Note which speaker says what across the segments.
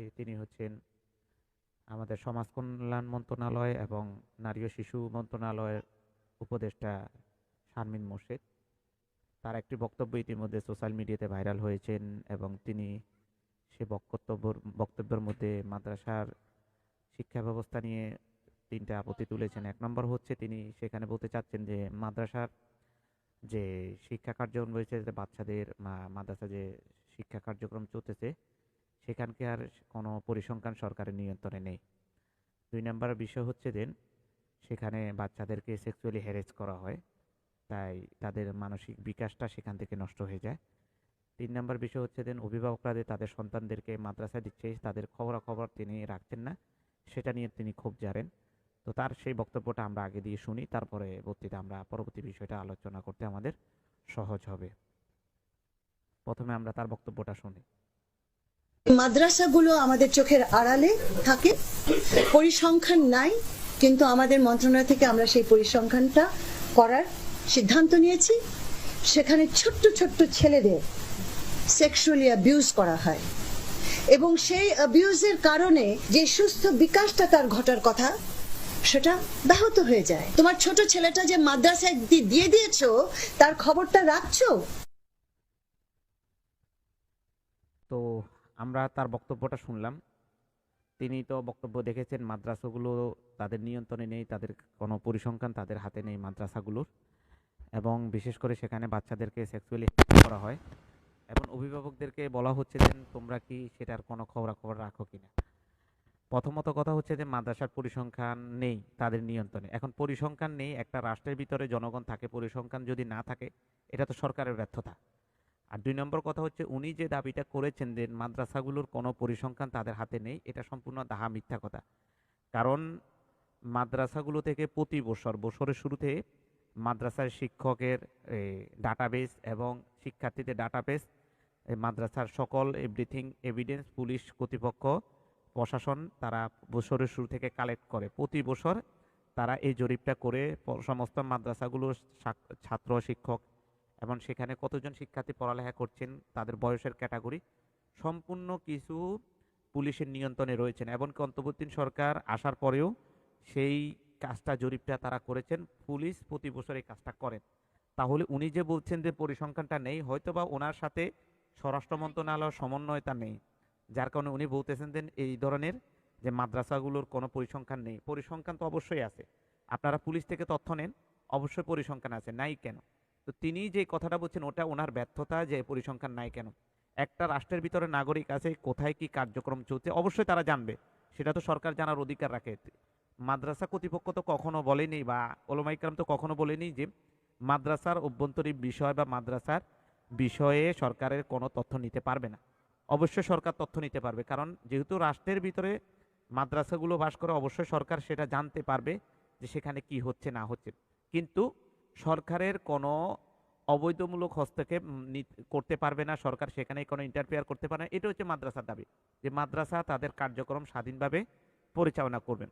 Speaker 1: যাচ্ছি তিনি হচ্ছেন আমাদের সমাজ কল্যাণ মন্ত্রণালয় এবং নারী ও শিশু মন্ত্রণালয়ের উপদেষ্টা শারমিন মোর্শেদ। তার একটি বক্তব্য ইতিমধ্যে সোশ্যাল মিডিয়াতে ভাইরাল হয়েছেন এবং তিনি সে বক্তব্য, বক্তব্যের মধ্যে মাদ্রাসার শিক্ষা ব্যবস্থা নিয়ে তিনটা আপত্তি তুলেছেন। এক নম্বর হচ্ছে তিনি সেখানে বলতে চাচ্ছেন যে মাদ্রাসার যে শিক্ষা কার্যক্রম রয়েছে বাচ্চাদের মাদ্রাসা যে শিক্ষা কার্যক্রম চলতেছে সেখানকে আর কোনো পরিসংখ্যান সরকারের নিয়ন্ত্রণে নেই। দুই নম্বর বিষয় হচ্ছে যে, সেখানে বাচ্চাদেরকে সেক্সুয়ালি হ্যারেস করা হয়, তাই তাদের মানসিক বিকাশটা সেখান থেকে নষ্ট হয়ে যায়। তিন নম্বর বিষয় হচ্ছে দেন অভিভাবকরা যে তাদের সন্তানদেরকে মাদ্রাসা দিচ্ছে, তাদের খবরাখবর তিনি রাখছেন না, সেটা নিয়ে তিনি খুব জানেন তো তার সেই বক্তব্যটা আমরা আগে দিয়ে শুনি, তারপরে বক্তৃতা আমরা পরবর্তী বিষয়টা আলোচনা করতে আমাদের সহজ হবে। প্রথমে আমরা তার বক্তব্যটা শুনি।
Speaker 2: মাদ্রাসাগুলো আমাদের চোখের আড়ালে থাকে, পরিসংখ্যান নাই, কিন্তু আমাদের মন্ত্রণালয় থেকে আমরা সেই পরিসংখ্যানটা করার সিদ্ধান্ত নিয়েছি। সেখানে ছোট্ট ছোট্ট ছেলেদের সেক্সুয়ালি অ্যাবিউজ করা হয়। এবং সেই অ্যাবিউজের কারণে যে সুস্থ বিকাশটা তার ঘটার কথা, সেটা ব্যাহত হয়ে যায়। তোমার ছোট ছেলেটা যে মাদ্রাসায় দিয়ে দিয়েছ, তার খবরটা রাখছো?
Speaker 1: তো আমরা তার বক্তব্যটা শুনলাম। তিনি তো বক্তব্য দেখেছেন, মাদ্রাসাগুলো তাদের নিয়ন্ত্রণে নেই, তাদের কোনো পরিসংখ্যান তাদের হাতে নেই মাদ্রাসাগুলোর। এবং বিশেষ করে সেখানে বাচ্চাদেরকে সেক্সুয়ালি করা হয়। এবং অভিভাবকদেরকে বলা হচ্ছে যে, তোমরা কি সেটার কোনো খবরাখবর রাখো কি না? প্রথমত কথা হচ্ছে যে, মাদ্রাসার পরিসংখ্যান নেই তাদের নিয়ন্ত্রণে। এখন পরিসংখ্যান নেই, একটা রাষ্ট্রের ভিতরে জনগণ থাকে, পরিসংখ্যান যদি না থাকে, এটা তো সরকারের ব্যর্থতা। আর দুই নম্বর কথা হচ্ছে, উনি যে দাবিটা করেছেন যে মাদ্রাসাগুলোর কোনো পরিসংখ্যান তাদের হাতে নেই, এটা সম্পূর্ণ দাহা মিথ্যা কথা। কারণ মাদ্রাসাগুলো থেকে প্রতি বছর, বছরের শুরুতে মাদ্রাসার শিক্ষকের ডাটাবেস এবং শিক্ষার্থীদের ডাটাবেস মাদ্রাসার সকল এভরিথিং এভিডেন্স পুলিশ কর্তৃপক্ষ, প্রশাসন তারা বছরের শুরু থেকে কালেক্ট করে। প্রতি বছর তারা এই জরিপটা করে সমস্ত মাদ্রাসাগুলোর ছাত্র, শিক্ষক এবং সেখানে কতজন শিক্ষার্থী পড়ালেখা করছেন তাদের বয়সের ক্যাটাগরি, সম্পূর্ণ কিছু পুলিশের নিয়ন্ত্রণে রয়েছেন। এমনকি অন্তর্বর্তী সরকার আসার পরেও সেই কাজটা জরিপটা তারা করেছেন, পুলিশ প্রতি বছর এই কাজটা করেন। তাহলে উনি যে বলছেন যে পরিসংখ্যানটা নেই, হয়তোবা ওনার সাথে স্বরাষ্ট্র মন্ত্রণালয় সমন্বয়তা নেই। যার কারণে উনি বলতেছেন যে এই ধরনের যে মাদ্রাসাগুলোর কোনো পরিসংখ্যান নেই। পরিসংখ্যান তো অবশ্যই আছে। আপনারা পুলিশ থেকে তথ্য নেন, অবশ্যই পরিসংখ্যান আছে। নাই কেন? তো তিনি যে কথাটা বলছেন, ওটা ওনার ব্যর্থতা যে পরিসংখ্যান নাই কেন? একটা রাষ্ট্রের ভিতরে নাগরিক আছে, কোথায় কি কার্যক্রম চলছে, অবশ্যই তারা জানবে। সেটা তো সরকার জানার অধিকার রাখে। মাদ্রাসা কর্তৃপক্ষ তো কখনো বলেনি বা ওলমাইকরাম তো কখনো বলেনি যে মাদ্রাসার অভ্যন্তরীণ বিষয় বা মাদ্রাসার বিষয়ে সরকারের কোনো তথ্য নিতে পারবে না। অবশ্যই সরকার তথ্য নিতে পারবে, কারণ যেহেতু রাষ্ট্রের ভিতরে মাদ্রাসাগুলো বাস করে, অবশ্যই সরকার সেটা জানতে পারবে যে সেখানে কি হচ্ছে, না হচ্ছে। কিন্তু সরকারের কোনো অবৈধমূলক হস্তক্ষেপ করতে পারবে না, সরকার সেখানে কোনো ইন্টারফেয়ার করতে পারে না। এটা হচ্ছে মাদ্রাসার দাবি, যে মাদ্রাসা তাদের কার্যক্রম স্বাধীনভাবে পরিচালনা করবেন।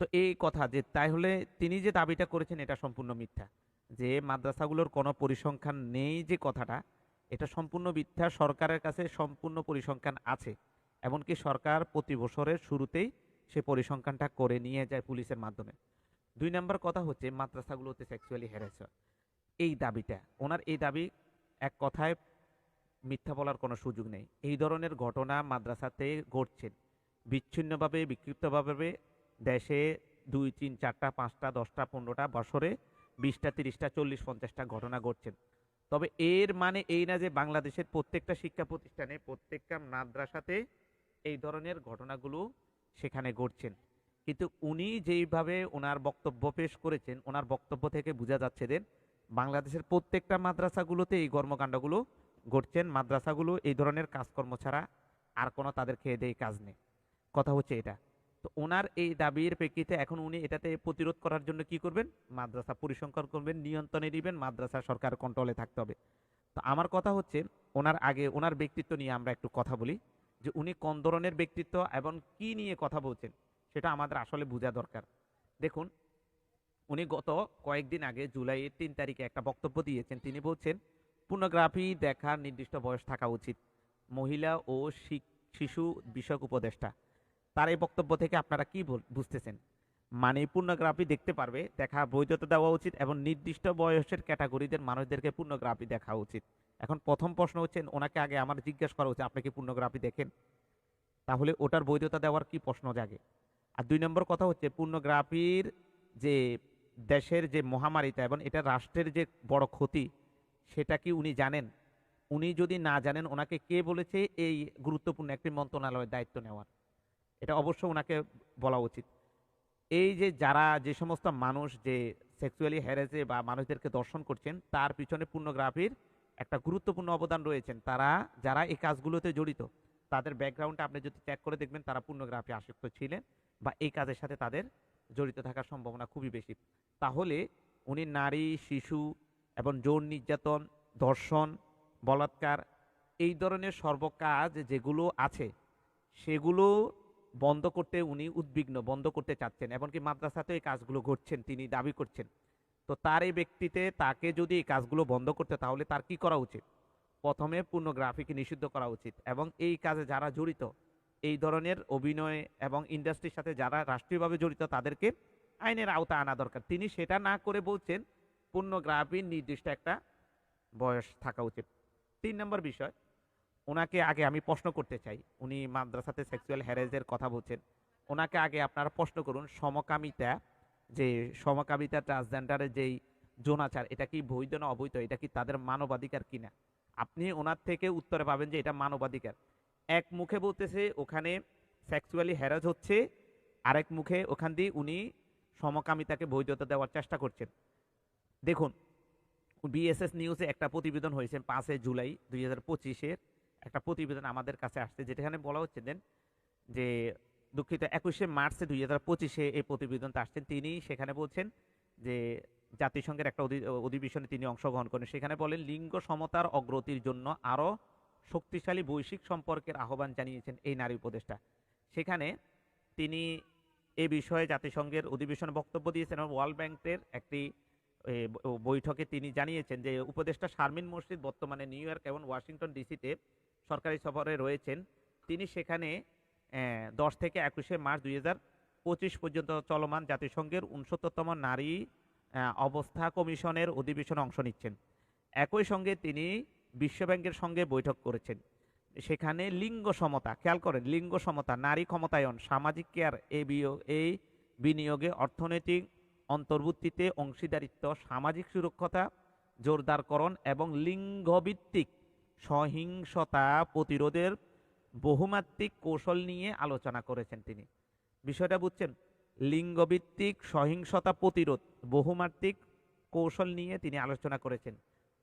Speaker 1: তো এই কথা, যে তাই হলে তিনি যে দাবিটা করেছেন, এটা সম্পূর্ণ মিথ্যা। যে মাদ্রাসাগুলোর কোনো পরিসংখ্যান নেই যে কথাটা, এটা সম্পূর্ণ মিথ্যা। সরকারের কাছে সম্পূর্ণ পরিসংখ্যান আছে। এমনকি সরকার প্রতি বছরের শুরুতেই সে পরিসংখ্যানটা করে নিয়ে যায় পুলিশের মাধ্যমে। দুই নম্বর কথা হচ্ছে মাদ্রাসাগুলোতে সেক্সুয়ালি হ্যারাস হয় এই দাবিটা, ওনার এই দাবি এক কথায় মিথ্যা বলার কোনো সুযোগ নেই। এই ধরনের ঘটনা মাদ্রাসাতে ঘটছে। বিচ্ছিন্নভাবে, বিক্ষিপ্তভাবে দেশে দুই, তিন, চারটা, পাঁচটা, দশটা, পনেরোটা বছরে বিশটা, তিরিশটা, চল্লিশ, পঞ্চাশটা ঘটনা ঘটছে। তবে এর মানে এই না যে বাংলাদেশের প্রত্যেকটা শিক্ষা প্রতিষ্ঠানে, প্রত্যেকটা মাদ্রাসাতে এই ধরনের ঘটনাগুলো সেখানে ঘটছেন কিন্তু উনি যেইভাবে ওনার বক্তব্য পেশ করেছেন, ওনার বক্তব্য থেকে বোঝা যাচ্ছে যে বাংলাদেশের প্রত্যেকটা মাদ্রাসাগুলোতে এই কর্মকাণ্ডগুলো ঘটছেন মাদ্রাসাগুলো এই ধরনের কাজকর্ম ছাড়া আর কোনো তাদের খেয়ে দেয় কাজ নেই। কথা হচ্ছে এটা। তো ওনার এই দাবির প্রেক্ষিতে এখন উনি এটাতে প্রতিরোধ করার জন্য কি করবেন? মাদ্রাসা পরিসংখ্যান করবেন, নিয়ন্ত্রণে দিবেন মাদ্রাসা সরকার কন্ট্রোলে থাকতে হবে। তো আমার কথা হচ্ছে, ওনার আগে, ওনার ব্যক্তিত্ব নিয়ে আমরা একটু কথা বলি যে উনি কোন ধরনের ব্যক্তিত্ব এবং কি নিয়ে কথা বলছেন। সেটা আমাদের আসলে বোঝা দরকার। দেখুন, উনি গত কয়েকদিন আগে জুলাইয়ের তিন তারিখে একটা বক্তব্য দিয়েছেন। তিনি বলছেন, পূর্ণগ্রাফি দেখার নির্দিষ্ট বয়স থাকা উচিত। মহিলা ও শিশু বিষয়ক উপদেষ্টা, তার এই বক্তব্য থেকে আপনারা কি বুঝতেছেন? মানে পূর্ণগ্রাফি দেখতে পারবে, দেখা বৈধতা দেওয়া উচিত এবং নির্দিষ্ট বয়সের ক্যাটাগরিদের মানুষদেরকে পূর্ণগ্রাফি দেখা উচিত। এখন প্রথম প্রশ্ন হচ্ছে, ওনাকে আগে আমার জিজ্ঞেস করা উচিত, আপনি কি পূর্ণগ্রাফি দেখেন? তাহলে ওটার বৈধতা দেওয়ার কি প্রশ্ন জাগে? আর দুই নম্বর কথা হচ্ছে পূর্ণগ্রাফির যে দেশের যে মহামারীটা এবং এটা রাষ্ট্রের যে বড় ক্ষতি, সেটা কি উনি জানেন? উনি যদি না জানেন, ওনাকে কে বলেছে? এই গুরুত্বপূর্ণ একটি মন্ত্রণালয়ের দায়িত্ব নেওয়ার। এটা অবশ্য ওনাকে বলা উচিত। এই যে যারা যে সমস্ত মানুষ যে সেক্সুয়ালি হ্যারেসে বা মানুষদেরকে দর্শন করছেন, তার পিছনে পূর্ণগ্রাফির একটা গুরুত্বপূর্ণ অবদান রয়েছেন। তারা, যারা এই কাজগুলোতে জড়িত, তাদের ব্যাকগ্রাউন্ডটা আপনি যদি চেক করে দেখবেন, তারা পূর্ণগ্রাফি আসক্ত ছিলেন। বা এই কাজের সাথে তাদের জড়িত থাকার সম্ভাবনা খুবই বেশি। তাহলে উনি নারী, শিশু এবং যৌন নির্যাতন, ধর্ষণ, বলাৎকার এই ধরনের সর্বকাজ যেগুলো আছে, সেগুলো বন্ধ করতে উনি উদ্বিগ্ন, বন্ধ করতে চাচ্ছেন। এমনকি মাদ্রাসাতে এই কাজগুলো ঘটছেন, তিনি দাবি করছেন। তো তার এই ব্যক্তিতে তাকে যদি এই কাজগুলো বন্ধ করতে, তাহলে তার কি করা উচিত? প্রথমে পূর্ণ পূর্ণগ্রাফিকে নিষিদ্ধ করা উচিত এবং এই কাজে যারা জড়িত এই ধরনের অভিনয় এবং ইন্ডাস্ট্রির সাথে যারা রাষ্ট্রীয়ভাবে জড়িত তাদেরকে আইনের আওতায় আনা দরকার। তিনি সেটা না করে বলছেন পূর্ণগ্রাফির নির্দিষ্ট একটা বয়স থাকা উচিত। তিন নম্বর বিষয়, ওনাকে আগে আমি প্রশ্ন করতে চাই। উনি মাদ্রাসাতে সেক্সুয়াল হ্যারেজের কথা বলছেন। ওনাকে আগে আপনারা প্রশ্ন করুন, সমকামিতা, যে সমকামিতা ট্রান্সজেন্ডারের যেই যৌনাচার, এটা কি বৈধ না অবৈধ? এটা কি তাদের মানবাধিকার কিনা? আপনি ওনার থেকে উত্তরে পাবেন যে এটা মানবাধিকার। এক মুখে বলতেছে, ওখানে সেক্সুয়ালি হ্যারাস হচ্ছে। আরেক মুখে ওখান দিয়ে উনি সমকামিতাকে বৈধতা দেওয়ার চেষ্টা করছেন। দেখুন বিএসএস নিউজে একটা প্রতিবেদন হয়েছে পাঁচে জুলাই দুই হাজার পঁচিশের। একটা প্রতিবেদন আমাদের কাছে আসছে যেখানে বলা হচ্ছে দেন যে, দুঃখিত, একুশে মার্চে দুই হাজার পঁচিশে এই প্রতিবেদনটা আসছেন। তিনি সেখানে বলছেন যে, জাতিসংঘের একটা অধি- অধিবেশনে তিনি অংশগ্রহণ করেন। সেখানে বলেন, লিঙ্গ সমতার অগ্রতির জন্য আরও শক্তিশালী বৈশ্বিক সম্পর্কের আহ্বান জানিয়েছেন এই নারী উপদেষ্টা। সেখানে তিনি এ বিষয়ে জাতিসংঘের অধিবেশনে বক্তব্য দিয়েছেন এবং ওয়ার্ল্ড ব্যাংকের একটি বৈঠকে তিনি জানিয়েছেন যে উপদেষ্টা শারমিন মসজিদ বর্তমানে নিউ ইয়র্ক এবং ওয়াশিংটন ডিসিতে সরকারি সফরে রয়েছেন। তিনি সেখানে দশ থেকে একুশে মার্চ দুই পঁচিশ পর্যন্ত চলমান জাতিসংঘের উনসত্তরতম নারী অবস্থা কমিশনের অধিবেশনে অংশ নিচ্ছেন। একই সঙ্গে তিনি বিশ্বব্যাংকের সঙ্গে বৈঠক করেছেন। সেখানে লিঙ্গ সমতা, খেয়াল করেন, লিঙ্গ সমতা, নারী ক্ষমতায়ন, সামাজিক কেয়ার বিনিয়োগ এই বিনিয়োগে অর্থনৈতিক অন্তর্ভুক্তিতে অংশীদারিত্ব, সামাজিক সুরক্ষতা, জোরদারকরণ এবং লিঙ্গভিত্তিক সহিংসতা প্রতিরোধের বহুমাত্রিক কৌশল নিয়ে আলোচনা করেছেন তিনি। বিষয়টা বুঝছেন? লিঙ্গভিত্তিক সহিংসতা প্রতিরোধ বহুমাত্রিক কৌশল নিয়ে তিনি আলোচনা করেছেন।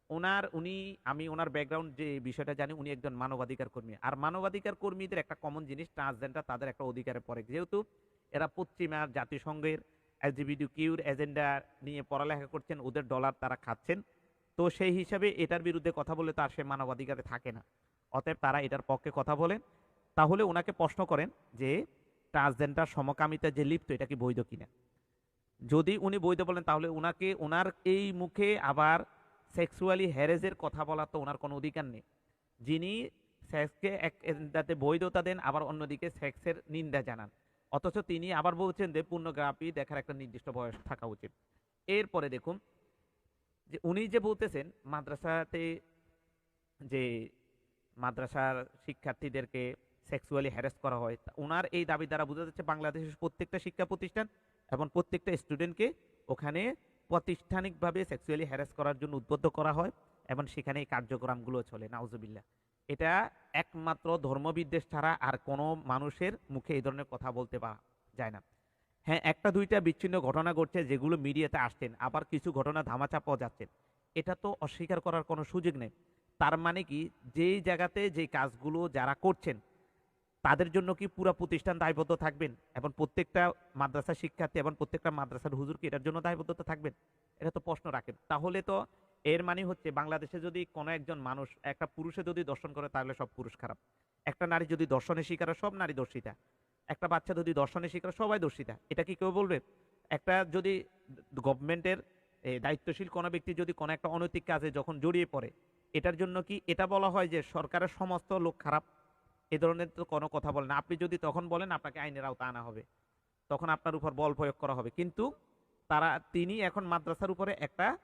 Speaker 1: ওনার, উনি, আমি ওনার ব্যাকগ্রাউন্ড যে বিষয়টা জানি, উনি একজন মানবাধিকার কর্মী। আর মানবাধিকার কর্মীদের একটা কমন জিনিস ট্রান্সজেন্ডার তাদের একটা অধিকারে পড়ে। যেহেতু এরা পশ্চিমার জাতিসংঘের এলজিবিডি কিউর এজেন্ডা নিয়ে পড়ালেখা করছেন, ওদের ডলার তারা খাচ্ছেন। তো সেই হিসাবে এটার বিরুদ্ধে কথা বলে তার সে মানবাধিকারে থাকে না। অতএব তারা এটার পক্ষে কথা বলেন। তাহলে ওনাকে প্রশ্ন করেন যে ট্রান্সজেন্ডার সমকামিতা যে লিপ্ত, এটা কি বৈধ কিনা? যদি উনি বৈধ বলেন, তাহলে ওনাকে ওনার এই মুখে আবার সেক্সুয়ালি হ্যারেজের কথা বলার তো ওনার কোনো অধিকার নেই। যিনি সেক্সকে এক এন্দাতে বৈধতা দেন, আবার অন্যদিকে সেক্সের নিন্দা জানান। অথচ তিনি আবার বলছেন যে পূর্ণগ্রাফি দেখার একটা নির্দিষ্ট বয়স থাকা উচিত। এরপরে দেখুন, যে উনি যে বলতেছেন, মাদ্রাসাতে যে মাদ্রাসার শিক্ষার্থীদেরকে সেক্সুয়ালি হ্যারাস করা হয় ওনার এই দাবি দ্বারা বোঝা যাচ্ছে বাংলাদেশের প্রত্যেকটা শিক্ষা প্রতিষ্ঠান এবং প্রত্যেকটা স্টুডেন্টকে ওখানে প্রাতিষ্ঠানিকভাবে সেক্সুয়ালি হ্যারাস করার জন্য উদ্বুদ্ধ করা হয় এবং সেখানে এই কার্যক্রমগুলো চলে, নাউজুবিল্লাহ। এটা একমাত্র ধর্মবিদ্বেষ ছাড়া আর কোনো মানুষের মুখে এই ধরনের কথা বলতে পারা যায় না। হ্যাঁ একটা দুইটা বিচ্ছিন্ন ঘটনা ঘটছে যেগুলো মিডিয়াতে আসছেন, আবার কিছু ঘটনা ধামাচাপাও যাচ্ছেন এটা তো অস্বীকার করার কোনো সুযোগ নেই। তার মানে কি, যেই জায়গাতে যে কাজগুলো যারা করছেন তাদের জন্য কি পুরো প্রতিষ্ঠান দায়বদ্ধ থাকবেন? এবং প্রত্যেকটা মাদ্রাসা শিক্ষার্থী এবং প্রত্যেকটা মাদ্রাসার হুজুর কি এটার জন্য দায়বদ্ধতা থাকবেন? এটা তো প্রশ্ন রাখেন। তাহলে তো এর মানে হচ্ছে বাংলাদেশে যদি কোনো একজন মানুষ, একটা পুরুষে যদি দর্শন করে, তাহলে সব পুরুষ খারাপ। একটা নারী যদি দর্শনের শিকার সব নারী দর্শিতা। একটা বাচ্চা যদি দর্শনের শিকার সবাই দর্শিতা। এটা কি কেউ বলবে? একটা যদি গভর্নমেন্টের দায়িত্বশীল কোনো ব্যক্তি যদি কোনো একটা অনৈতিক কাজে যখন জড়িয়ে পড়ে, এটার জন্য কি, এটা বলা হয় যে সরকারের সমস্ত লোক খারাপ? এ ধরনের তো কোনো কথা বলেন। আপনি যদি তখন বলেন, আপনাকে আইনের আওতা আনা হবে। তখন আপনার উপর বল প্রয়োগ করা হবে। কিন্তু তারা, তিনি এখন মাদ্রাসার উপরে একটা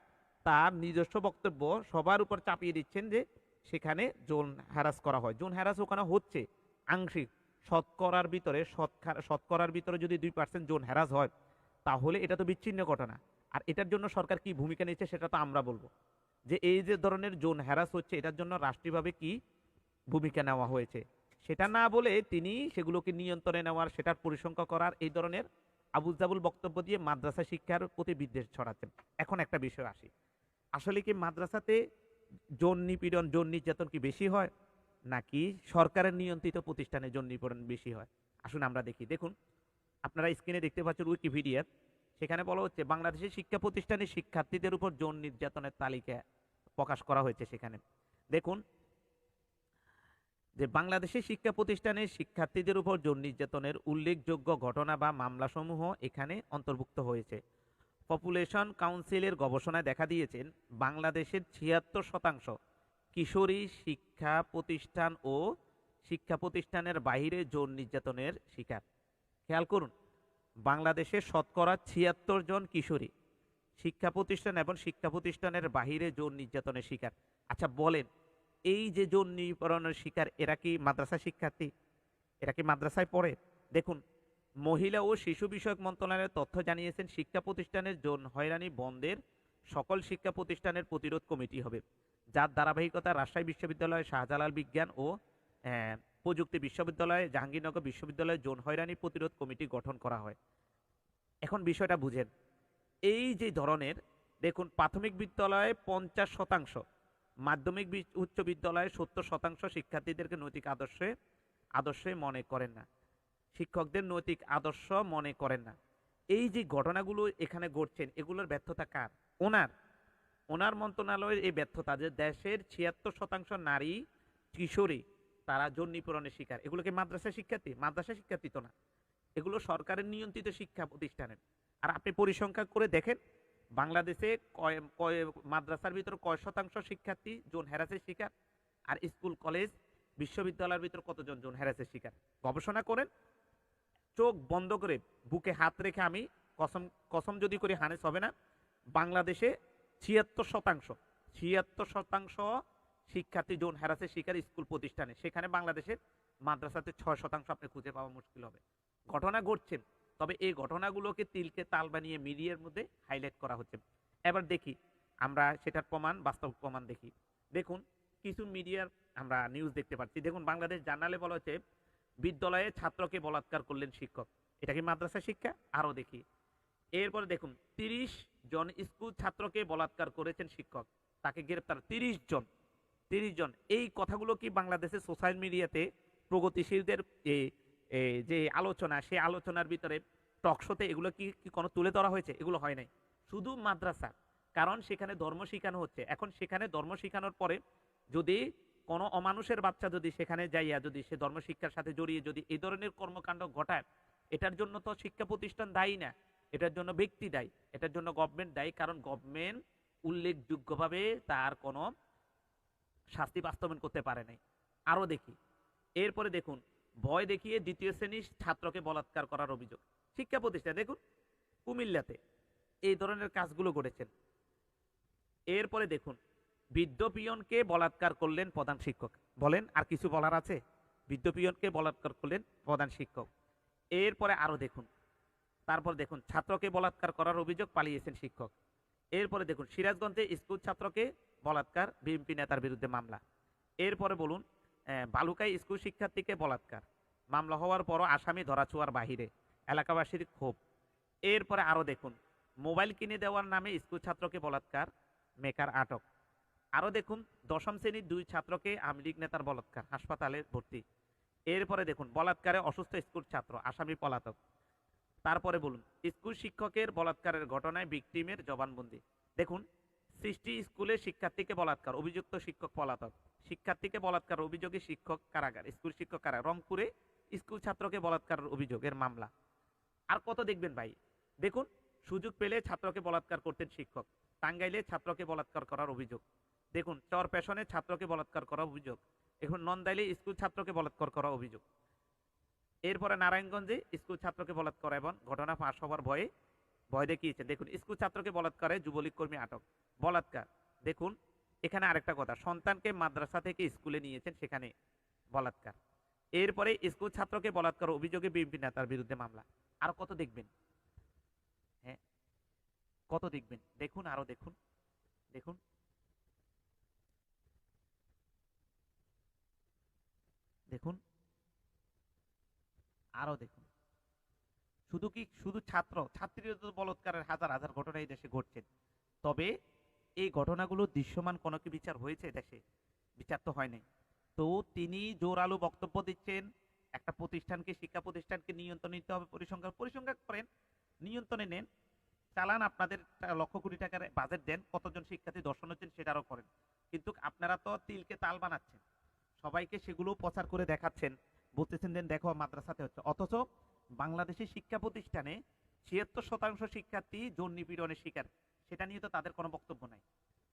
Speaker 1: তার নিজস্ব বক্তব্য সবার উপর চাপিয়ে দিচ্ছেন যে সেখানে জোন হ্যারাস করা হয়। জোন হ্যারাস ওখানে হচ্ছে আংশিক। শতকরার ভিতরে শতকরা- শতকরার ভিতরে যদি দুই পার্সেন্ট জোন হ্যারাস হয়, তাহলে এটা তো বিচ্ছিন্ন ঘটনা। আর এটার জন্য সরকার কি ভূমিকা নিচ্ছে সেটা তো আমরা বলব। যে এই যে ধরনের জোন হ্যারাস হচ্ছে, এটার জন্য রাষ্ট্রীয়ভাবে কি ভূমিকা নেওয়া হয়েছে? সেটা না বলে তিনি সেগুলোকে নিয়ন্ত্রণে নেওয়ার, সেটার পরিসংখ্যা করার, এই ধরনের আবুজাবুল বক্তব্য দিয়ে মাদ্রাসা শিক্ষার প্রতি বিদ্বেষ ছড়াচ্ছেন। এখন একটা বিষয় আসি। আসলে কি মাদ্রাসাতে যৌন নিপীড়ন, যৌন নির্যাতন কি বেশি হয়? নাকি সরকারের নিয়ন্ত্রিত প্রতিষ্ঠানে যৌন নিপীড়ন বেশি হয়? আসুন আমরা দেখি। দেখুন, আপনারা স্ক্রিনে দেখতে পাচ্ছেন উইকিপিডিয়া সেখানে বলা হচ্ছে, বাংলাদেশের শিক্ষা প্রতিষ্ঠানে শিক্ষার্থীদের উপর যৌন নির্যাতনের তালিকা প্রকাশ করা হয়েছে সেখানে। দেখুন যে বাংলাদেশে শিক্ষা প্রতিষ্ঠানে শিক্ষার্থীদের উপর যৌন নির্যাতনের উল্লেখযোগ্য ঘটনা বা মামলাসমূহ এখানে অন্তর্ভুক্ত হয়েছে। পপুলেশন কাউন্সিলের গবেষণায় দেখা দিয়েছেন, বাংলাদেশের ছিয়াত্তর শতাংশ কিশোরী শিক্ষা প্রতিষ্ঠান ও শিক্ষা প্রতিষ্ঠানের বাইরে যৌন নির্যাতনের শিকার। খেয়াল করুন, বাংলাদেশে শতকরা ছিয়াত্তর জন কিশোরী শিক্ষা প্রতিষ্ঠান এবং শিক্ষা প্রতিষ্ঠানের বাহিরে যৌন নির্যাতনের শিকার। আচ্ছা বলেন এই যে যৌন নিপীড়নের শিকার, এরা কি মাদ্রাসা শিক্ষার্থী? এরা কি মাদ্রাসায় পড়ে? দেখুন, মহিলা ও শিশু বিষয়ক মন্ত্রণালয়ের তথ্য জানিয়েছেন, শিক্ষা প্রতিষ্ঠানের যৌন হয়রানি বন্ধের সকল শিক্ষা প্রতিষ্ঠানের প্রতিরোধ কমিটি হবে, যার ধারাবাহিকতা রাজশাহী বিশ্ববিদ্যালয় শাহজালাল বিজ্ঞান ও প্রযুক্তি বিশ্ববিদ্যালয়, জাহাঙ্গীরনগর বিশ্ববিদ্যালয়ে যৌন হয়রানি প্রতিরোধ কমিটি গঠন করা হয়। এখন বিষয়টা বুঝেন, এই যে ধরনের, দেখুন, প্রাথমিক বিদ্যালয়ে পঞ্চাশ শতাংশ মাধ্যমিক উচ্চ বিদ্যালয়ে সত্তর শতাংশ শিক্ষার্থীদেরকে নৈতিক আদর্শে আদর্শে মনে করেন না। শিক্ষকদের নৈতিক আদর্শ মনে করেন না। এই যে ঘটনাগুলো এখানে ঘটছেন, এগুলোর ব্যর্থতা কার? ওনার। ওনার মন্ত্রণালয়ের এই ব্যর্থতা যে দেশের ছিয়াত্তর শতাংশ নারী কিশোরী, তারা যৌন নিপীড়নের শিকার এগুলোকে মাদ্রাসা শিক্ষার্থী? মাদ্রাসা শিক্ষার্থী তো না। এগুলো সরকারের নিয়ন্ত্রিত শিক্ষা প্রতিষ্ঠানের। আর আপনি পরিসংখ্যা করে দেখেন বাংলাদেশে মাদ্রাসার ভিতর কয় শতাংশ শিক্ষার্থী জোন হ্যারাসের শিকার? আর স্কুল, কলেজ, বিশ্ববিদ্যালয়ের ভিতর কতজন জোন হ্যারাসের শিকার? গবেষণা করেন। চোখ বন্ধ করে বুকে হাত রেখে আমি কসম কসম যদি করি হানেস হবে না। বাংলাদেশে ছিয়াত্তর শতাংশ ছিয়াত্তর শতাংশ শিক্ষার্থী জোন হ্যারাসের শিকার স্কুল প্রতিষ্ঠানে। সেখানে বাংলাদেশের মাদ্রাসাতে ছয় শতাংশ আপনি খুঁজে পাওয়া মুশকিল হবে। ঘটনা ঘটছেন তবে এই ঘটনাগুলোকে তিলকে তাল বানিয়ে মিডিয়ার মধ্যে হাইলাইট করা হচ্ছে। এবার দেখি আমরা সেটার প্রমাণ বাস্তব প্রমাণ দেখি। দেখুন কিছু মিডিয়ার আমরা নিউজ দেখতে পাচ্ছি। দেখুন বাংলাদেশ জার্নালে বলা হচ্ছে বিদ্যালয়ে ছাত্রকে বলাৎকার করলেন শিক্ষক। এটা কি মাদ্রাসা শিক্ষা? আরও দেখি। এরপরে দেখুন তিরিশ জন স্কুল ছাত্রকে বলাৎকার করেছেন শিক্ষক। তাকে গ্রেপ্তার তিরিশ জন। তিরিশ জন। এই কথাগুলো কি বাংলাদেশের সোশ্যাল মিডিয়াতে প্রগতিশীলদের এ, এ, যে আলোচনা সেই আলোচনার ভিতরে টকশোতে এগুলো কি কি কোনো তুলে ধরা হয়েছে? এগুলো হয় নাই। শুধু মাদ্রাসা। কারণ সেখানে ধর্ম শেখানো হচ্ছে। এখন সেখানে ধর্ম শেখানোর পরে যদি কোনো অমানুষের বাচ্চা যদি সেখানে যাইয়া যদি সে ধর্ম শিক্ষার সাথে জড়িয়ে যদি এই ধরনের কর্মকাণ্ড ঘটায়, এটার জন্য তো শিক্ষা প্রতিষ্ঠান দায়ী না। এটার জন্য ব্যক্তি দায়ী। এটার জন্য গভর্নমেন্ট দায়ী। কারণ গভর্নমেন্ট উল্লেখযোগ্যভাবে তার কোনো শাস্তি বাস্তবায়ন করতে পারে নাই। আরও দেখি। এরপরে দেখুন ভয় দেখিয়ে দ্বিতীয় শ্রেণির ছাত্রকে বলাৎকার করার অভিযোগ। শিক্ষা প্রতিষ্ঠান দেখুন, কুমিল্লাতে এই ধরনের কাজগুলো ঘটেছেন এরপরে দেখুন, বৃদ্ধ পিয়নকে বলাৎকার করলেন প্রধান শিক্ষক। বলেন, আর কিছু বলার আছে? বৃদ্ধ পিয়নকে বলাৎকার করলেন প্রধান শিক্ষক। এরপরে আরও দেখুন, তারপর দেখুন, ছাত্রকে বলাৎকার করার অভিযোগ পালিয়েছেন শিক্ষক। এরপরে দেখুন, সিরাজগঞ্জে স্কুল ছাত্রকে বলাৎকার বিএনপি নেতার বিরুদ্ধে মামলা। এরপরে বলুন বালুকায় স্কুল শিক্ষার্থীকে বলাৎকার। মামলা হওয়ার পরও আসামি ধরাছোঁয়ার বাহিরে, এলাকাবাসীর ক্ষোভ। এরপরে আরও দেখুন, মোবাইল কিনে দেওয়ার নামে স্কুল ছাত্রকে বলাৎকার, মেকার আটক। আরও দেখুন, দশম শ্রেণির দুই ছাত্রকে আওয়ামী লীগ নেতার বলাৎকার, হাসপাতালে ভর্তি। এরপরে দেখুন, বলাৎকারে অসুস্থ স্কুল ছাত্র, আসামি পলাতক। তারপরে বলুন, স্কুল শিক্ষকের বলাৎকারের ঘটনায় ভিকটিমের জবানবন্দি। দেখুন, সৃষ্টি স্কুলে শিক্ষার্থীকে বলাৎকার, অভিযুক্ত শিক্ষক পলাতক। শিক্ষার্থীকে বলাৎকার অভিযোগে শিক্ষক কারাগার, স্কুল শিক্ষক কারাগার, রংপুরে স্কুল ছাত্রকে বলাৎকারের অভিযোগের মামলা। আর কত দেখবেন ভাই? দেখুন, সুযোগ পেলে ছাত্রকে বলাৎকার করতেন শিক্ষক, টাঙ্গাইলে ছাত্রকে বলাৎকার করার অভিযোগ। দেখুন, চর পেশনে ছাত্রকে বলাৎকার করার অভিযোগ। এখন নন্দাইলে স্কুল ছাত্রকে বলাৎকার করা অভিযোগ। এরপরে নারায়ণগঞ্জে স্কুল ছাত্রকে বলাৎকার এবং ঘটনা ফাঁস হওয়ার ভয়ে, ভয় দেখিয়েছে দেখুন, স্কুল ছাত্রকে বলাৎকারে যুবলীগ কর্মী আটক। বলাৎকার। দেখুন এখানে আরেকটা কথা, সন্তানকে মাদ্রাসা থেকে স্কুলে নিয়েছেন সেখানে বলাৎকার। এরপরে স্কুল ছাত্রকে বলাৎকার অভিযোগে বিএনপি নেতার বিরুদ্ধে মামলা। আর কত দেখবেন? হ্যাঁ? কত দেখবেন? দেখুন, আরও দেখুন। দেখুন। দেখুন। আরও দেখুন। শুধু কি, শুধু ছাত্র? ছাত্রীদের বলৎকারের হাজার হাজার ঘটনা এই দেশে ঘটছে। তবে এই ঘটনাগুলো দৃশ্যমান কোনো কি বিচার হয়েছে? দেশে বিচার তো হয় নাই। তো তিনি জোরালো বক্তব্য দিচ্ছেন, একটা প্রতিষ্ঠানকে, শিক্ষা প্রতিষ্ঠানকে নিয়ন্ত্রণ নিতে হবে, পরিসংখ্যান পরিসংখ্যান করেন, নিয়ন্ত্রণে নেন, চালান আপনাদের লক্ষ কোটি টাকার বাজেট দেন, কতজন শিক্ষার্থী দর্শন হচ্ছেন সেটারও করেন। কিন্তু আপনারা তো তিলকে তাল বানাচ্ছেন, সবাইকে সেগুলো প্রচার করে দেখাচ্ছেন, বলতেছেন দেন দেখো মাদ্রাসাতে হচ্ছে। অথচ বাংলাদেশের শিক্ষা প্রতিষ্ঠানে ছিয়াত্তর শতাংশ শিক্ষার্থী যৌন নিপীড়নের শিকার। সেটা নিয়ে তো তাদের কোনো বক্তব্য নাই।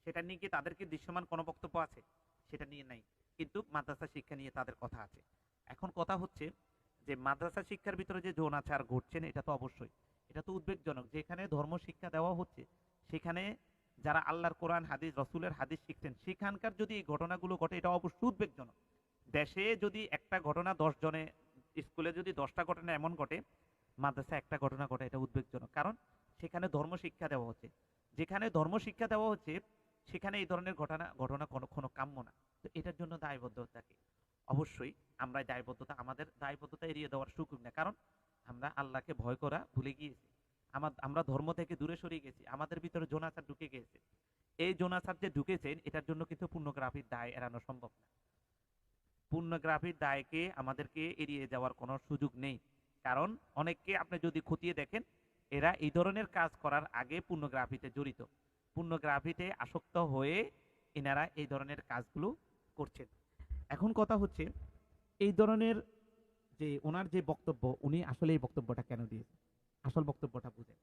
Speaker 1: সেটা নিয়ে কি তাদেরকে দৃশ্যমান কোনো বক্তব্য আছে? সেটা নিয়ে নাই। কিন্তু মাদ্রাসা শিক্ষা নিয়ে তাদের কথা আছে। এখন কথা হচ্ছে যে, মাদ্রাসা শিক্ষার ভিতরে যে যৌনাচার ঘটছেন এটা তো অবশ্যই। এটা তো উদ্বেগজনক। যেখানে ধর্ম শিক্ষা দেওয়া হচ্ছে, সেখানে যারা আল্লাহর কোরআন, হাদিস, রসুলের হাদিস শিখছেন সেখানকার যদি এই ঘটনাগুলো ঘটে, এটা অবশ্যই উদ্বেগজনক। দেশে যদি একটা ঘটনা দশ জনে, স্কুলে যদি দশটা ঘটনা এমন ঘটে মাদ্রাসা একটা ঘটনা ঘটে, এটা উদ্বেগজনক। কারণ সেখানে ধর্ম শিক্ষা দেওয়া হচ্ছে। যেখানে ধর্ম শিক্ষা দেওয়া হচ্ছে, সেখানে এই ধরনের ঘটনা ঘটনা কোনো কোনো কাম্য না। তো এটার জন্য দায়বদ্ধতাকে অবশ্যই আমরা দায়বদ্ধতা, আমাদের দায়বদ্ধতা এড়িয়ে দেওয়ার সুযোগ না। কারণ আমরা আল্লাহকে ভয় করা ভুলে গিয়েছি। আমার, আমরা ধর্ম থেকে দূরে সরিয়ে গেছি, আমাদের ভিতরে জোনাচার ঢুকে গিয়েছে। এই জোনাচার যে ঢুকেছেন, এটার জন্য কিন্তু পূর্ণগ্রাফির দায় এড়ানো সম্ভব না। পূর্ণগ্রাফির দায়কে আমাদেরকে এড়িয়ে যাওয়ার কোনো সুযোগ নেই। কারণ অনেককে আপনি যদি খতিয়ে দেখেন এরা এই ধরনের কাজ করার আগে পূর্ণগ্রাফিতে জড়িত। পূর্ণগ্রাফিতে আসক্ত হয়ে এনারা এই ধরনের কাজগুলো করছেন। এখন কথা হচ্ছে, এই ধরনের যে ওনার যে বক্তব্য, উনি আসলে এই বক্তব্যটা কেন দিয়েছেন? আসল বক্তব্যটা বুঝেন।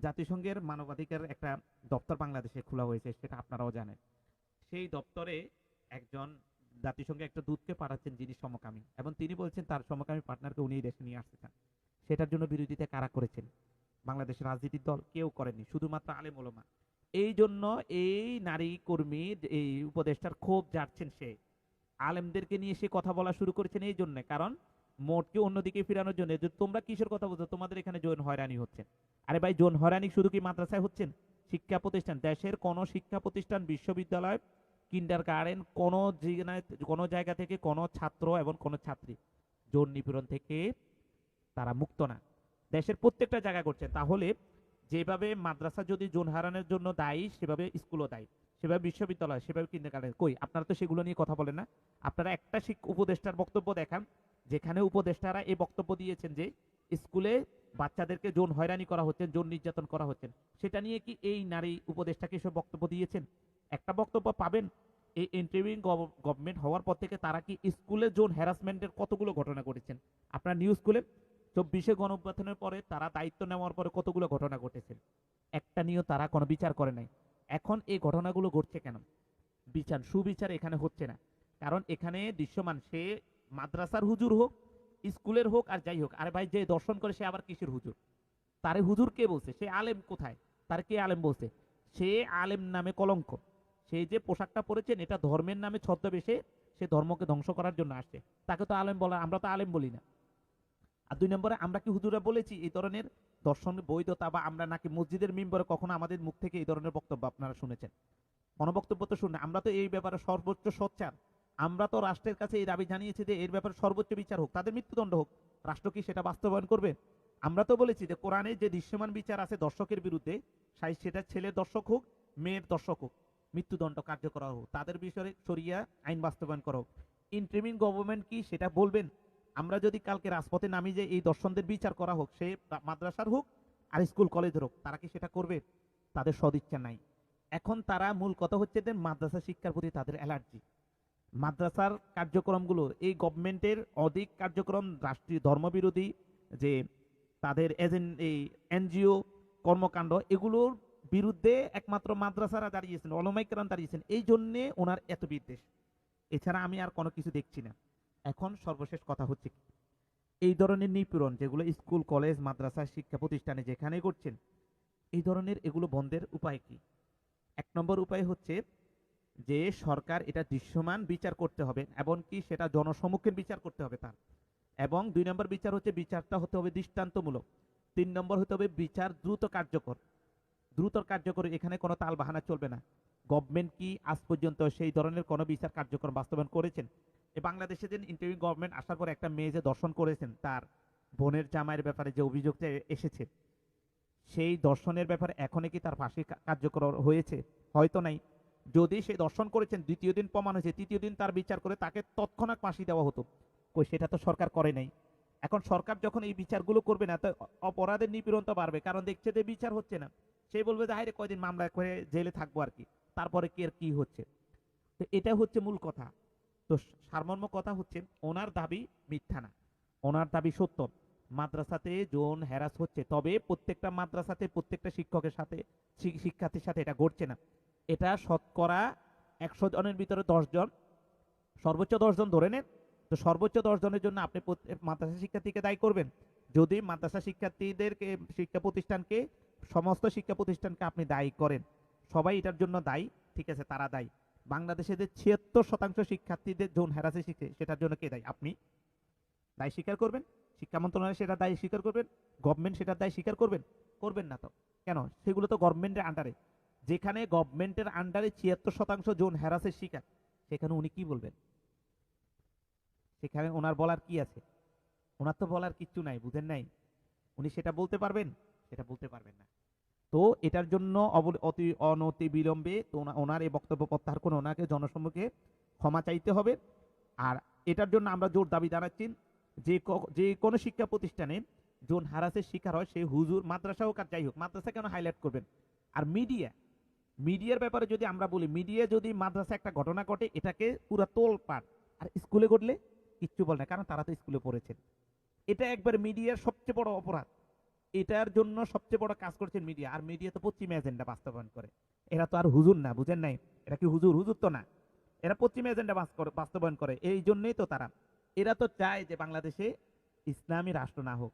Speaker 1: জাতিসংঘের মানবাধিকার একটা দপ্তর বাংলাদেশে খোলা হয়েছে, সেটা আপনারাও জানেন। সেই দপ্তরে একজন জাতিসংঘে একটা দূতকে পাঠাচ্ছেন যিনি সমকামী। এবং তিনি বলছেন, তার সমকামী পার্টনারকে উনি দেশে নিয়ে আসতে চান। সেটার জন্য বিরোধিতা কারা করেছেন? বাংলাদেশের রাজনীতির দল কেউ করেনি, শুধুমাত্র আলেম এই জন্য এই নারী কর্মী, এই উপদেষ্টার ক্ষোভ যাচ্ছেন সে। আলেমদেরকে নিয়ে সে কথা বলা শুরু করেছেন এই জন্য, কারণ মোটকে অন্যদিকে ফেরানোর জন্য যে তোমরা কিসের কথা বলছো, তোমাদের এখানে যৌন হয়রানি হচ্ছে আরে ভাই যৌন হয়রানি শুধু কি মাদ্রাসায় হচ্ছেন? শিক্ষা প্রতিষ্ঠান, দেশের কোন শিক্ষা প্রতিষ্ঠান, বিশ্ববিদ্যালয় কিন্ডার গার্ডেন কোনো কোনো জায়গা থেকে কোনো ছাত্র এবং কোনো ছাত্রী যৌন নিপীড়ন থেকে তারা মুক্ত না। দেশের প্রত্যেকটা জায়গা করছে। তাহলে যেভাবে মাদ্রাসা যদি জোন হারানোর জন্য দায়ী, সেভাবে স্কুলও দায়ী, সেভাবে বিশ্ববিদ্যালয়, সেভাবে কিন্ডার গার্ডেন কই, আপনারা তো সেগুলো নিয়ে কথা বলেন না? আপনারা একটা উপদেষ্টার বক্তব্য দেখান, যেখানে উপদেষ্টারা এই বক্তব্য দিয়েছেন যে, স্কুলে বাচ্চাদেরকে যৌন হয়রানি করা হচ্ছে যৌন নির্যাতন করা হচ্ছে। সেটা নিয়ে কি এই নারী উপদেষ্টাকে সব বক্তব্য দিয়েছেন? একটা বক্তব্য পাবেন, এই ইন্টারভিউ গভর্নমেন্ট হওয়ার পর থেকে তারা কি স্কুলে জোন হ্যারাসমেন্টের কতগুলো ঘটনা ঘটেছেন? আপনার নিউজ স্কুলে চব্বিশে গণঅভ্যুত্থানের পরে তারা দায়িত্ব নেওয়ার পরে কতগুলো ঘটনা ঘটেছে? একটা নিয়েও তারা কোনো বিচার করে নাই। এখন এই ঘটনাগুলো ঘটছে কেন? বিচার, সুবিচার এখানে হচ্ছে না। কারণ এখানে দৃশ্যমান সে মাদ্রাসার হুজুর হোক, স্কুলের হোক আর যাই হোক, আরে ভাই যে দর্শন করে সে আবার কিসের হুজুর? তারে হুজুর কে বলছে? সে আলেম কোথায়? তার কে আলেম বলছে? সে আলেম নামে কলঙ্ক। সে যে পোশাকটা পরেছেন, এটা ধর্মের নামে ছদ্মবেশে সে ধর্মকে ধ্বংস করার জন্য আসছে। তাকে তো আলেম বলা, আমরা তো আলেম বলি না। আর দুই নম্বরে আমরা কি হুজুরা বলেছি, এই ধরনের দর্শন বৈধতা বা আমরা নাকি মসজিদের মিম্বরে কখনো আমাদের মুখ থেকে এই ধরনের বক্তব্য আপনারা শুনেছেন? কোনো বক্তব্য তো শুনে আমরা তো এই ব্যাপারে সর্বোচ্চ সোচ্চার। আমরা তো রাষ্ট্রের কাছে এই দাবি জানিয়েছি যে এর ব্যাপারে সর্বোচ্চ বিচার হোক, তাদের মৃত্যুদণ্ড হোক, রাষ্ট্র কি সেটা বাস্তবায়ন করবে? আমরা তো বলেছি যে কোরআনে যে দৃশ্যমান বিচার আছে দর্শকের বিরুদ্ধে, সাই সেটা ছেলে দর্শক হোক, মেয়ের দর্শক হোক, মৃত্যুদণ্ড কার্যকর হোক, তাদের বিষয়ে সরিয়া আইন বাস্তবায়ন করো ইন্টারিমিং গভর্নমেন্ট কি সেটা বলবেন? আমরা যদি কালকে রাজপথে নামি যে এই দর্শনদের বিচার করা হোক, সে মাদ্রাসার হোক আর স্কুল কলেজের হোক, তারা কি সেটা করবে? তাদের সদিচ্ছা নাই। এখন তারা মূল কথা হচ্ছে যে মাদ্রাসা শিক্ষার প্রতি তাদের অ্যালার্জি। মাদ্রাসার কার্যক্রমগুলো, এই গভর্নমেন্টের অধিক কার্যক্রম, রাষ্ট্রীয় ধর্মবিরোধী যে তাদের এজেন্ট এই এনজিও কর্মকাণ্ড, এগুলোর বিরুদ্ধে একমাত্র মাদ্রাসারা দাঁড়িয়েছেন অলমাইকরান দাঁড়িয়েছেন। এই জন্যে ওনার এত বিদ্বেষ। এছাড়া আমি আর কোনো কিছু দেখছি না। এখন সর্বশেষ কথা হচ্ছে? এই ধরনের নিপীড়ন যেগুলো স্কুল, কলেজ, মাদ্রাসা, শিক্ষা প্রতিষ্ঠানে যেখানে করছেন, এই ধরনের এগুলো বন্ধের উপায় কি? এক নম্বর উপায় হচ্ছে যে সরকার এটা দৃশ্যমান বিচার করতে হবে এবং কি সেটা জনসম্মুখের বিচার করতে হবে তার। এবং দুই নম্বর বিচার হচ্ছে বিচারটা হতে হবে দৃষ্টান্তমূলক। তিন নম্বর হতে হবে বিচার দ্রুত কার্যকর। দ্রুত কার্যকর এখানে কোনো তাল বাহানা চলবে না। গভর্নমেন্ট কি আজ পর্যন্ত সেই ধরনের কোনো বিচার কার্যক্রম বাস্তবায়ন করেছেন? বাংলাদেশে যে ইন্টারিম গভর্নমেন্ট আসার পর একটা মেয়ে যে দর্শন করেছেন, তার বোনের জামাইয়ের ব্যাপারে যে অভিযোগটা এসেছে, সেই দর্শনের ব্যাপারে এখনই কি তার ফাঁসি কার্যকর হয়েছে? হয়তো নাই। যদি সে দর্শন করেছেন, দ্বিতীয় দিন প্রমাণ হয়েছে, তৃতীয় দিন তার বিচার করে তাকে তৎক্ষণাৎ ফাঁসি দেওয়া হতো। কই, সেটা তো সরকার করে নাই। এখন সরকার যখন এই বিচারগুলো করবে না, তো অপরাধের নিপীড়ন তো বাড়বে। কারণ দেখছে যে বিচার হচ্ছে না। সে বলবে যে হাইরে কয়দিন মামলা করে জেলে থাকব আর কি। তারপরে কি আর কি হচ্ছে? তো এটা হচ্ছে মূল কথা। তো সারমর্ম কথা হচ্ছে, ওনার দাবি মিথ্যা না। ওনার দাবি সত্য। মাদ্রাসাতে জোন হ্যারাস হচ্ছে, তবে প্রত্যেকটা মাদ্রাসাতে, প্রত্যেকটা শিক্ষকের সাথে শিক্ষার্থীর সাথে এটা ঘটছে না। এটা শতকরা একশো জনের ভিতরে দশ জন, সর্বোচ্চ দশ জন ধরে নেন। তো সর্বোচ্চ দশ জনের জন্য আপনি মাদ্রাসা শিক্ষার্থীকে দায়ী করবেন। যদি মাদ্রাসা শিক্ষার্থীদেরকে, শিক্ষা প্রতিষ্ঠানকে, সমস্ত শিক্ষা প্রতিষ্ঠানকে আপনি দায়ী করেন, সবাই এটার জন্য দায়ী, ঠিক আছে, তারা দায়ী। বাংলাদেশে যে ছিয়াত্তর শতাংশ শিক্ষার্থীদের জোন হ্যারাসে শিখে, সেটার জন্য কে দায়ী? আপনি। দায় স্বীকার করবেন, শিক্ষা মন্ত্রণালয় সেটা দায় স্বীকার করবেন গভর্নমেন্ট সেটার দায় স্বীকার করবেন করবেন না তো। কেন? সেগুলো তো গভর্নমেন্টের আন্ডারে যেখানে গভর্নমেন্টের আন্ডারে ছিয়াত্তর শতাংশ জোন হ্যারাসের শিকার সেখানে উনি কি বলবেন? সেখানে ওনার বলার কি আছে? ওনার তো বলার কিচ্ছু নাই, বুঝেন নাই? উনি সেটা বলতে পারবেন, সেটা বলতে পারবেন না। তো এটার জন্য অতি অনতি বিলম্বে ওনার এই বক্তব্য প্রত্যাহার করে ওনাকে জনসম্মুখে ক্ষমা চাইতে হবে। আর এটার জন্য আমরা জোর দাবি জানাচ্ছি যে যে কোনো শিক্ষা প্রতিষ্ঠানে জোন হারাসের শিকার হয় সেই হুজুর মাদ্রাসা হোক আর যাই হোক, মাদ্রাসা কেন হাইলাইট করবেন? আর মিডিয়া মিডিয়ার ব্যাপারে যদি আমরা বলি মিডিয়া যদি মাদ্রাসা একটা ঘটনা ঘটে, এটাকে পুরো তোল পাট আর স্কুলে ঘটলে কিচ্ছু বলে না, কারণ তারা তো স্কুলে পড়েছেন। এটা একবার মিডিয়ার সবচেয়ে বড় অপরাধ। এটার জন্য সবচেয়ে বড় কাজ করছেন মিডিয়া আর মিডিয়া তো পশ্চিমা এজেন্ডা বাস্তবায়ন করে। এরা তো আর হুজুর না, বুঝেন নাই? এরা কি হুজুর? হুজুর তো না। এরা পশ্চিমা এজেন্ডা বাস্তবায়ন করে, এই জন্যই তো তারা। এরা তো চায় যে বাংলাদেশে ইসলামী রাষ্ট্র না হোক,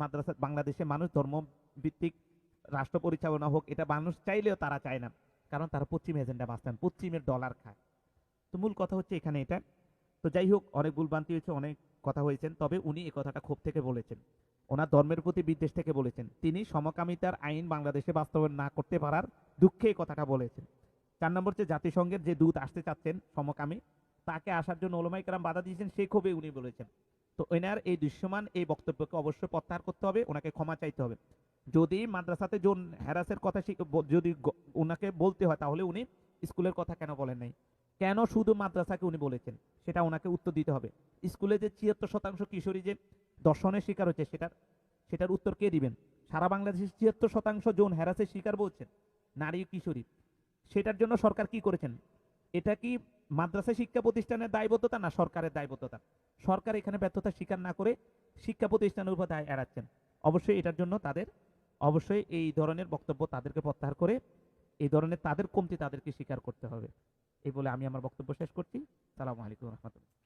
Speaker 1: মাদ্রাসা বাংলাদেশে মানুষ ধর্ম ভিত্তিক রাষ্ট্র পরিচালনা হোক, এটা মানুষ চাইলেও তারা চায় না। কারণ তারা পশ্চিম এজেন্ডা বাস্তবায়ন, পশ্চিমের ডলার খায়। তো মূল কথা হচ্ছে এখানে এটা। তো যাই হোক, অনেক ভুলভ্রান্তি হয়েছে, অনেক কথা হয়েছেন, তবে উনি এই কথাটা ক্ষোভ থেকে বলেছেন। ওনার ধর্মের প্রতি বিদ্বেষ থেকে বলেছেন। তিনি সমকামিতার আইন বাংলাদেশে বাস্তবায়ন না করতে পারার দুঃখে এই কথাটা বলেছেন। চার নম্বর হচ্ছে জাতিসংঘের যে দূত আসতে চাচ্ছেন সমকামী, তাকে আসার জন্য ওলমাই কারাম বাধা দিয়েছেন, সেই ক্ষোভে উনি বলেছেন। তো এনার এই দৃশ্যমান এই বক্তব্যকে অবশ্যই প্রত্যাহার করতে হবে, ওনাকে ক্ষমা চাইতে হবে। যদি মাদ্রাসাতে জোন হ্যারাসের কথা যদি ওনাকে বলতে হয়, তাহলে উনি স্কুলের কথা কেন বলেন নাই? কেন শুধু মাদ্রাসাকে উনি বলেছেন? সেটা ওনাকে উত্তর দিতে হবে। স্কুলে যে ছিয়াত্তর শতাংশ কিশোরী যে দর্শনের শিকার হচ্ছে, সেটার সেটার উত্তর কে দিবেন? সারা বাংলাদেশের ছিয়াত্তর শতাংশ যৌন হ্যারাসের শিকার বলছেন, নারী ও কিশোরী। সেটার জন্য সরকার কি করেছেন? এটা কি মাদ্রাসা শিক্ষা প্রতিষ্ঠানের দায়বদ্ধতা না সরকারের দায়বদ্ধতা? সরকার এখানে ব্যর্থতা স্বীকার না করে শিক্ষা প্রতিষ্ঠানের উপর দায় এড়াচ্ছেন। অবশ্যই এটার জন্য তাদের, অবশ্যই এই ধরনের বক্তব্য তাদেরকে প্রত্যাহার করে, এই ধরনের তাদের কমতি তাদেরকে স্বীকার করতে হবে। এই বলে আমি আমার বক্তব্য শেষ করছি। সালামু আলাইকুম রহমতুল্লাহ।